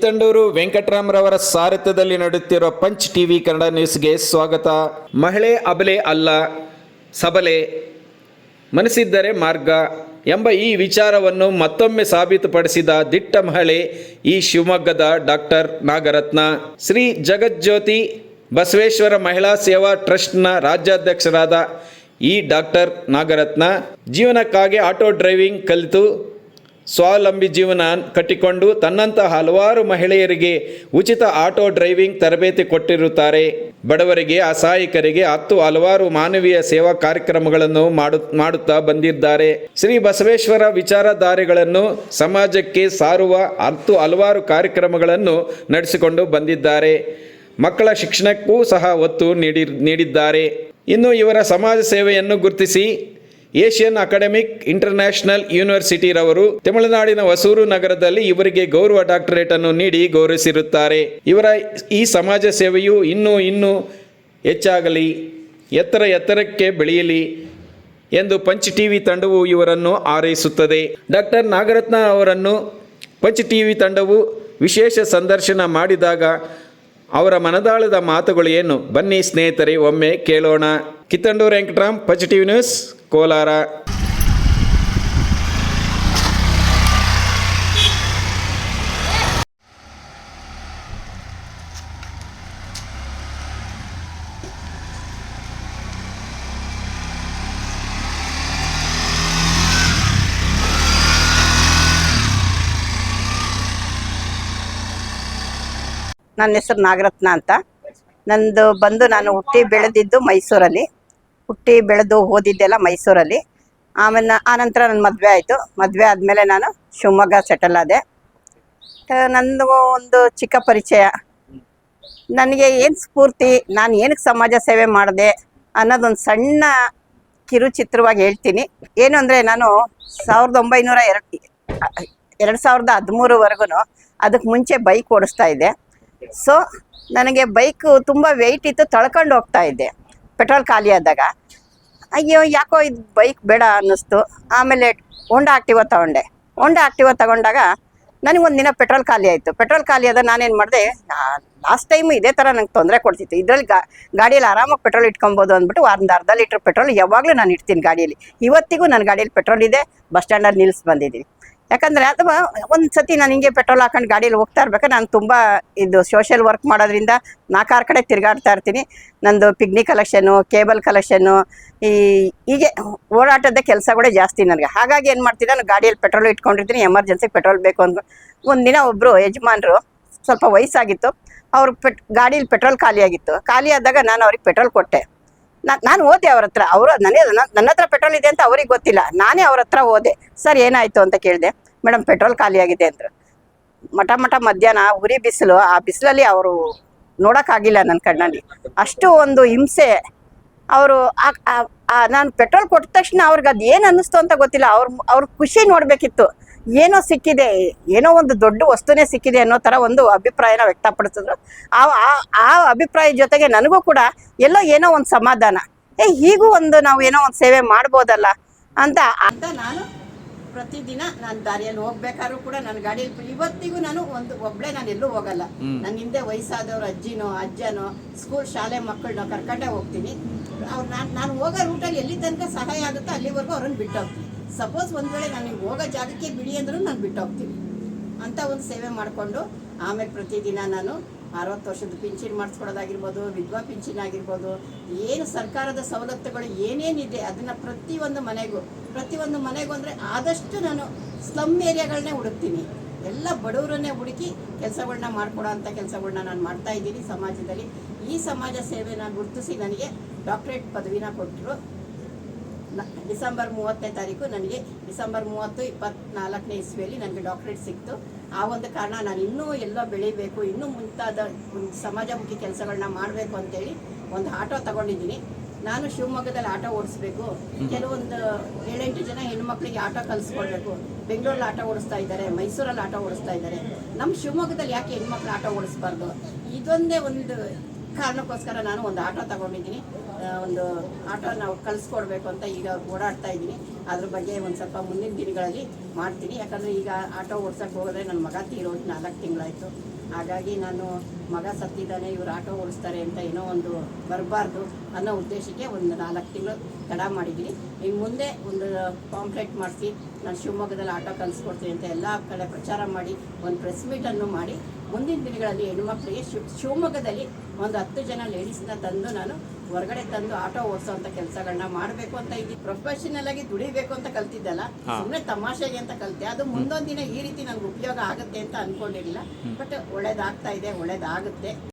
ಕಿತ್ತಂಡೂರು ವೆಂಕಟರಾಮರವರ ಸಾರಥ್ಯದಲ್ಲಿ ನಡೆಯುತ್ತಿರುವ punch TV Kannada ನ್ಯೂಸ್ಗೆ ಸ್ವಾಗತ. ಮಹಿಳೆ ಅಬಲೆ ಅಲ್ಲ, ಸಬಲೆ ಮನಸ್ಸಿದ್ದರೆ ಮಾರ್ಗ ಎಂಬ ಈ ವಿಚಾರವನ್ನು ಮತ್ತೊಮ್ಮೆ ಸಾಬೀತುಪಡಿಸಿದ ದಿಟ್ಟ ಮಹಿಳೆ ಈ ಶಿವಮೊಗ್ಗದ ಡಾಕ್ಟರ್ ನಾಗರತ್ನ. ಶ್ರೀ ಜಗಜ್ಯೋತಿ ಬಸವೇಶ್ವರ ಮಹಿಳಾ ಸೇವಾ ಟ್ರಸ್ಟ್ನ ರಾಜ್ಯಾಧ್ಯಕ್ಷರಾದ ಈ ಡಾಕ್ಟರ್ ನಾಗರತ್ನ. ಜೀವನಕ್ಕಾಗಿ ಆಟೋ ಡ್ರೈವಿಂಗ್ ಕಲಿತು ಸ್ವಾವಲಂಬಿ ಜೀವನ ಕಟ್ಟಿಕೊಂಡು ತನ್ನಂತಹ ಹಲವಾರು ಮಹಿಳೆಯರಿಗೆ ಉಚಿತ ಆಟೋ ಡ್ರೈವಿಂಗ್ ತರಬೇತಿ ಕೊಟ್ಟಿರುತ್ತಾರೆ. ಬಡವರಿಗೆ, ಅಸಹಾಯಕರಿಗೆ ಹತ್ತು ಹಲವಾರು ಮಾನವೀಯ ಸೇವಾ ಕಾರ್ಯಕ್ರಮಗಳನ್ನು ಮಾಡು, ಮಾಡುತ್ತಾ ಬಂದಿದ್ದಾರೆ. ಶ್ರೀ ಬಸವೇಶ್ವರ ವಿಚಾರಧಾರೆಗಳನ್ನು ಸಮಾಜಕ್ಕೆ ಸಾರುವ ಹತ್ತು ಹಲವಾರು ಕಾರ್ಯಕ್ರಮಗಳನ್ನು ನಡೆಸಿಕೊಂಡು ಬಂದಿದ್ದಾರೆ. ಮಕ್ಕಳ ಶಿಕ್ಷಣಕ್ಕೂ ಸಹ ಒತ್ತು ನೀಡಿ, ನೀಡಿದ್ದಾರೆ. ಇನ್ನು ಇವರ ಸಮಾಜ ಸೇವೆಯನ್ನು ಗುರುತಿಸಿ ಏಷ್ಯನ್ ಅಕಾಡೆಮಿಕ್ ಇಂಟರ್ನ್ಯಾಷನಲ್ ಯೂನಿವರ್ಸಿಟಿರವರು ತಮಿಳುನಾಡಿನ ಹೊಸೂರು ನಗರದಲ್ಲಿ ಇವರಿಗೆ ಗೌರವ ಡಾಕ್ಟರೇಟ್ ಅನ್ನು ನೀಡಿ ಗೌರವಿಸಿರುತ್ತಾರೆ. ಇವರ ಈ ಸಮಾಜ ಸೇವೆಯು ಇನ್ನೂ ಇನ್ನೂ ಹೆಚ್ಚಾಗಲಿ, ಎತ್ತರ ಎತ್ತರಕ್ಕೆ ಬೆಳೆಯಲಿ ಎಂದು ಪಂಚ್ ಟಿವಿ ತಂಡವು ಇವರನ್ನು ಹಾರೈಸುತ್ತದೆ. ಡಾಕ್ಟರ್ ನಾಗರತ್ನ ಅವರನ್ನು ಪಂಚ್ ಟಿವಿ ತಂಡವು ವಿಶೇಷ ಸಂದರ್ಶನ ಮಾಡಿದಾಗ ಅವರ ಮನದಾಳದ ಮಾತುಗಳು ಏನು? ಬನ್ನಿ ಸ್ನೇಹಿತರೆ, ಒಮ್ಮೆ ಕೇಳೋಣ. Kittandur Venkataram, Punch TV news. Kolar. ನನ್ನ ಹೆಸರು ನಾಗರತ್ನ ಅಂತ. ನಂದು ಬಂದು ನಾನು ಹುಟ್ಟಿ ಬೆಳೆದಿದ್ದು ಮೈಸೂರಲ್ಲಿ. ಹುಟ್ಟಿ ಬೆಳೆದು ಓದಿದ್ದೆಲ್ಲ ಮೈಸೂರಲ್ಲಿ. ಆಮೇಲೆ ಆನಂತರ ನನ್ನ ಮದುವೆ ಆಯಿತು. ಮದುವೆ ಆದಮೇಲೆ ನಾನು ಶಿವಮೊಗ್ಗ ಸೆಟಲ್ ಆದೆ. ನಂದು ಒಂದು ಚಿಕ್ಕ ಪರಿಚಯ. ನನಗೆ ಏನು ಸ್ಫೂರ್ತಿ, ನಾನು ಏನಕ್ಕೆ ಸಮಾಜ ಸೇವೆ ಮಾಡಿದೆ ಅನ್ನೋದೊಂದು ಸಣ್ಣ ಕಿರುಚಿತ್ರವಾಗಿ ಹೇಳ್ತೀನಿ. ಏನು ಅಂದರೆ ನಾನು ಸಾವಿರದ ಒಂಬೈನೂರ ಎರಡು ಎರಡು ಸಾವಿರದ ಹದಿಮೂರವರೆಗೂ ಅದಕ್ಕೆ ಮುಂಚೆ ಬೈಕ್ ಓಡಿಸ್ತಾ ಇದ್ದೆ. ಸೊ ನನಗೆ ಬೈಕು ತುಂಬ ವೆಯ್ಟ್ ಇತ್ತು, ತಳ್ಕೊಂಡು ಹೋಗ್ತಾ ಇದ್ದೆ. ಪೆಟ್ರೋಲ್ ಖಾಲಿ ಆದಾಗ, ಅಯ್ಯೋ, ಯಾಕೋ ಇದು ಬೈಕ್ ಬೇಡ ಅನ್ನಿಸ್ತು. ಆಮೇಲೆ ಹೋಂಡಾ ಆಕ್ಟಿವ ತಗೊಂಡೆ. ಹೋಂಡಾ ಆಕ್ಟಿವ ತಗೊಂಡಾಗ ನನಗೆ ಒಂದು ದಿನ ಪೆಟ್ರೋಲ್ ಖಾಲಿ ಆಯಿತು. ಪೆಟ್ರೋಲ್ ಖಾಲಿ ಆದ ನಾನೇನು ಮಾಡಿದೆ ಲಾಸ್ಟ್ ಟೈಮು ಇದೇ ಥರ ನಂಗೆ ತೊಂದರೆ ಕೊಡ್ತಿತ್ತು. ಇದರಲ್ಲಿ ಗಾ, ಗಾಡಿಯಲ್ಲಿ ಆರಾಮಾಗಿ ಪೆಟ್ರೋಲ್ ಇಟ್ಕೊಬೋದು ಅಂದ್ಬಿಟ್ಟು ಒಂದು ಅರ್ಧ ಲೀಟ್ರ್ ಪೆಟ್ರೋಲ್ ಯಾವಾಗಲೂ ನಾನು ಇಡ್ತೀನಿ ಗಾಡಿಯಲ್ಲಿ. ಇವತ್ತಿಗೂ ನನ್ನ ಗಾಡಿಯಲ್ಲಿ ಪೆಟ್ರೋಲ್ ಇದೆ, ಬಸ್ ಸ್ಟ್ಯಾಂಡಲ್ಲಿ ನಿಲ್ಲಿಸಿ ಬಂದಿದ್ದೀನಿ. ಯಾಕಂದರೆ ಅಥವಾ ಒಂದು ಸತಿ ನಾನು ಹಿಂಗೆ ಪೆಟ್ರೋಲ್ ಹಾಕೊಂಡು ಗಾಡಿಯಲ್ಲಿ ಹೋಗ್ತಾ ಇರ್ಬೇಕಾದ್ರೆ ನಾನು ತುಂಬ ಇದು ಸೋಷಿಯಲ್ ವರ್ಕ್ ಮಾಡೋದ್ರಿಂದ ನಾಲ್ಕಾರು ಕಡೆ ತಿರುಗಾಡ್ತಾ ಇರ್ತೀನಿ. ನಂದು ಪಿಗ್ನಿ ಕಲೆಕ್ಷನು ಕೇಬಲ್ ಕಲೆಕ್ಷನ್ನು ಈ ಹೀಗೆ ಓಡಾಟದ ಕೆಲಸಗಳೇ ಜಾಸ್ತಿ ನನಗೆ. ಹಾಗಾಗಿ ಏನು ಮಾಡ್ತೀನಿ, ನಾನು ಗಾಡಿಯಲ್ಲಿ ಪೆಟ್ರೋಲ್ ಇಟ್ಕೊಂಡಿರ್ತೀನಿ ಎಮರ್ಜೆನ್ಸಿ ಪೆಟ್ರೋಲ್ ಬೇಕು ಅಂದ್ಕೊಂಡು ಒಂದಿನ ಒಬ್ಬರು ಯಜಮಾನರು ಸ್ವಲ್ಪ ವಯಸ್ಸಾಗಿತ್ತು, ಅವ್ರ ಪೆಟ್, ಗಾಡೀಲಿ ಪೆಟ್ರೋಲ್ ಖಾಲಿ ಆಗಿತ್ತು ಖಾಲಿ ಆದಾಗ ನಾನು ಅವ್ರಿಗೆ ಪೆಟ್ರೋಲ್ ಕೊಟ್ಟೆ. ನಾನು ಹೋದೆ ಅವ್ರ ಹತ್ರ. ಅವರು ನನಗೆ ನನ್ನ ಹತ್ರ ಪೆಟ್ರೋಲ್ ಇದೆ ಅಂತ ಅವ್ರಿಗೆ ಗೊತ್ತಿಲ್ಲ. ನಾನೇ ಅವ್ರ ಹತ್ರ ಹೋದೆ. ಸರ್, ಏನಾಯ್ತು ಅಂತ ಕೇಳಿದೆ. ಮೇಡಮ್ ಪೆಟ್ರೋಲ್ ಖಾಲಿ ಆಗಿದೆ ಅಂದರು. ಮಠ ಮಠ ಮಧ್ಯಾಹ್ನ ಉರಿ ಬಿಸಿಲು, ಆ ಬಿಸಿಲಲ್ಲಿ ಅವರು ನೋಡೋಕ್ಕಾಗಿಲ್ಲ ನನ್ನ ಕಣ್ಣಲ್ಲಿ. ಅಷ್ಟು ಒಂದು ಹಿಂಸೆ. ಅವರು ನಾನು ಪೆಟ್ರೋಲ್ ಕೊಟ್ಟ ತಕ್ಷಣ ಅವ್ರಿಗೆ ಅದು ಏನು ಅನ್ನಿಸ್ತು ಅಂತ ಗೊತ್ತಿಲ್ಲ. ಅವ್ರ ಅವ್ರ ಖುಷಿ ನೋಡಬೇಕಿತ್ತು. ಏನೋ ಸಿಕ್ಕಿದೆ ಏನೋ ಒಂದು ದೊಡ್ಡ ವಸ್ತುನೇ ಸಿಕ್ಕಿದೆ ಅನ್ನೋ ಥರ ಒಂದು ಅಭಿಪ್ರಾಯನ ವ್ಯಕ್ತಪಡಿಸಿದ್ರು. ಆ ಆ- ಅಭಿಪ್ರಾಯದ ಅಭಿಪ್ರಾಯ ಜೊತೆಗೆ ನನಗೂ ಕೂಡ ಎಲ್ಲೋ ಏನೋ ಒಂದು ಸಮಾಧಾನ. ಏ ಹೀಗೂ ಒಂದು ನಾವು ಏನೋ ಒಂದು ಸೇವೆ ಮಾಡ್ಬೋದಲ್ಲ ಅಂತ ಅಂತ ನಾನು ಪ್ರತಿದಿನ ನಾನು ದಾರಿಯಲ್ಲಿ ಹೋಗ್ಬೇಕಾದ್ರೂ ಕೂಡ ನನ್ನ ಗಾಡಿಯಲ್ಲಿ ಇವತ್ತಿಗೂ ನಾನು ಒಂದು ಒಬ್ಳೆ ನಾನು ಎಲ್ಲೂ ಹೋಗಲ್ಲ. ನನ್ನ ಹಿಂದೆ ವಯಸ್ಸಾದವ್ರ ಅಜ್ಜಿನೋ ಅಜ್ಜನೋ ಸ್ಕೂಲ್ ಶಾಲೆ ಮಕ್ಕಳನ್ನೋ ಕರ್ಕೊಂಡೇ ಹೋಗ್ತೀನಿ. ಅವ್ರು ನಾನು ನಾನು ಹೋಗೋ ರೂಟಲ್ಲಿ ಎಲ್ಲಿ ತನಕ ಸಹಾಯ ಆಗುತ್ತೋ ಅಲ್ಲಿವರೆಗೂ ಅವ್ರನ್ನ ಬಿಟ್ಟೋಗ್ತೀನಿ. ಸಪೋಸ್ ಒಂದು ವೇಳೆ ನಾನು ಹೋಗೋ ಜಾಗಕ್ಕೆ ಬಿಡಿ ಅಂದ್ರೂ ನಾನು ಬಿಟ್ಟೋಗ್ತೀನಿ. ಅಂತ ಒಂದು ಸೇವೆ ಮಾಡಿಕೊಂಡು, ಆಮೇಲೆ ಪ್ರತಿದಿನ ನಾನು ಅರವತ್ತು ವರ್ಷದ ಪಿಂಚಿನ್ ಮಾಡಿಸ್ಕೊಡೋದಾಗಿರ್ಬೋದು ವಿಧವಾ ಪಿಂಚಿನ್ ಆಗಿರ್ಬೋದು, ಏನು ಸರ್ಕಾರದ ಸವಲತ್ತುಗಳು ಏನೇನಿದೆ ಅದನ್ನು ಪ್ರತಿಯೊಂದು ಮನೆಗೂ ಪ್ರತಿಯೊಂದು ಮನೆಗೂ ಅಂದರೆ ಆದಷ್ಟು ನಾನು ಸ್ಲಮ್ ಏರಿಯಾಗಳನ್ನೇ ಹುಡುಕ್ತೀನಿ. ಎಲ್ಲ ಬಡವರನ್ನೇ ಹುಡುಕಿ ಕೆಲಸಗಳನ್ನ ಮಾಡ್ಕೊಡೋ ಅಂಥ ಕೆಲಸಗಳನ್ನ ನಾನು ಮಾಡ್ತಾ ಇದ್ದೀನಿ ಸಮಾಜದಲ್ಲಿ. ಈ ಸಮಾಜ ಸೇವೆನ ಗುರುತಿಸಿ ನನಗೆ ಡಾಕ್ಟ್ರೇಟ್ ಪದವಿನ ಕೊಟ್ಟರು. ಡಿಸೆಂಬರ್ ಮೂವತ್ತನೇ ತಾರೀಕು ನನಗೆ ಡಿಸೆಂಬರ್ ಮೂವತ್ತು ಇಪ್ಪತ್ನಾಲ್ಕನೇ ಇಸ್ವಿಯಲ್ಲಿ ನನಗೆ ಡಾಕ್ಟ್ರೇಟ್ ಸಿಕ್ತು. ಆ ಒಂದು ಕಾರಣ ನಾನು ಇನ್ನೂ ಎಲ್ಲೋ ಬೆಳಿಬೇಕು ಇನ್ನೂ ಮುಂತಾದ ಒಂದು ಸಮಾಜಮುಖಿ ಕೆಲಸಗಳನ್ನ ಮಾಡಬೇಕು ಅಂತೇಳಿ ಒಂದು ಆಟೋ ತಗೊಂಡಿದ್ದೀನಿ. ನಾನು ಶಿವಮೊಗ್ಗದಲ್ಲಿ ಆಟೋ ಓಡಿಸ್ಬೇಕು. ಕೆಲವೊಂದು ಏಳೆಂಟು ಜನ ಹೆಣ್ಮಕ್ಳಿಗೆ ಆಟೋ ಕಲಿಸ್ಕೊಳ್ಬೇಕು ಬೆಂಗಳೂರಲ್ಲಿ ಆಟೋ ಓಡಿಸ್ತಾ ಇದ್ದಾರೆ ಮೈಸೂರಲ್ಲಿ ಆಟೋ ಓಡಿಸ್ತಾ ಇದ್ದಾರೆ. ನಮ್ಮ ಶಿವಮೊಗ್ಗದಲ್ಲಿ ಯಾಕೆ ಹೆಣ್ಮಕ್ಳು ಆಟೋ ಓಡಿಸ್ಬಾರ್ದು? ಇದೊಂದೇ ಒಂದು ಕಾರಣಕ್ಕೋಸ್ಕರ ನಾನು ಒಂದು ಆಟೋ ತಗೊಂಡಿದ್ದೀನಿ. ಒಂದು ಆಟೋ ನಾವು ಕಳಿಸ್ಕೊಡ್ಬೇಕು ಅಂತ ಈಗ ಓಡಾಡ್ತಾ ಇದ್ದೀನಿ. ಅದ್ರ ಬಗ್ಗೆ ಒಂದು ಸ್ವಲ್ಪ ಮುಂದಿನ ದಿನಗಳಲ್ಲಿ ಮಾಡ್ತೀನಿ. ಯಾಕಂದರೆ ಈಗ ಆಟೋ ಓಡ್ಸೋಕ್ಕೆ ಹೋಗೋದ್ರೆ ನನ್ನ ಮಗ ತೀರೋದು ನಾಲ್ಕು ತಿಂಗಳಾಯಿತು. ಹಾಗಾಗಿ ನಾನು ಮಗ ಸತ್ತಿದ್ದಾನೆ, ಇವ್ರು ಆಟೋ ಓಡಿಸ್ತಾರೆ ಅಂತ ಏನೋ ಒಂದು ಬರಬಾರ್ದು ಅನ್ನೋ ಉದ್ದೇಶಕ್ಕೆ ಒಂದು ನಾಲ್ಕು ತಿಂಗಳು ತಡ ಮಾಡಿದ್ದೀನಿ. ಇನ್ನು ಮುಂದೆ ಒಂದು ಪಾಂಪ್ಲೆಟ್ ಮಾಡಿಸಿ, ನಾನು ಶಿವಮೊಗ್ಗದಲ್ಲಿ ಆಟೋ ಕಲಿಸ್ಕೊಡ್ತೀನಿ ಅಂತ ಎಲ್ಲ ಕಡೆ ಪ್ರಚಾರ ಮಾಡಿ, ಒಂದು ಪ್ರೆಸ್ ಮೀಟನ್ನು ಮಾಡಿ, ಮುಂದಿನ ದಿನಗಳಲ್ಲಿ ಹೆಣ್ಮಕ್ಳಿಗೆ ಶಿವ, ಶಿವಮೊಗ್ಗದಲ್ಲಿ ಒಂದು ಹತ್ತು ಜನ ಲೇಡೀಸ್ನ ತಂದು ನಾನು ಹೊರಗಡೆ ತಂದು ಆಟೋ ಓಡಿಸೋಂಥ ಕೆಲಸಗಳನ್ನ ಮಾಡಬೇಕು ಅಂತ ಇದ್ದಿ ಪ್ರೊಫೆಷನಲ್ ಆಗಿ ದುಡಿಬೇಕು ಅಂತ ಕಲ್ತಿದ್ದಲ್ಲ ಸುಮ್ಮನೆ ತಮಾಷೆಗೆ ಅಂತ ಕಲ್ತೆ. ಅದು ಮುಂದೊಂದು ದಿನ ಈ ರೀತಿ ನನಗೆ ಉಪಯೋಗ ಆಗುತ್ತೆ ಅಂತ ಅನ್ಕೊಂಡಿರಲಿಲ್ಲ. ಬಟ್ ಒಳ್ಳೇದಾಗ್ತಾ ಇದೆ ಒಳ್ಳೇದಾಗುತ್ತೆ.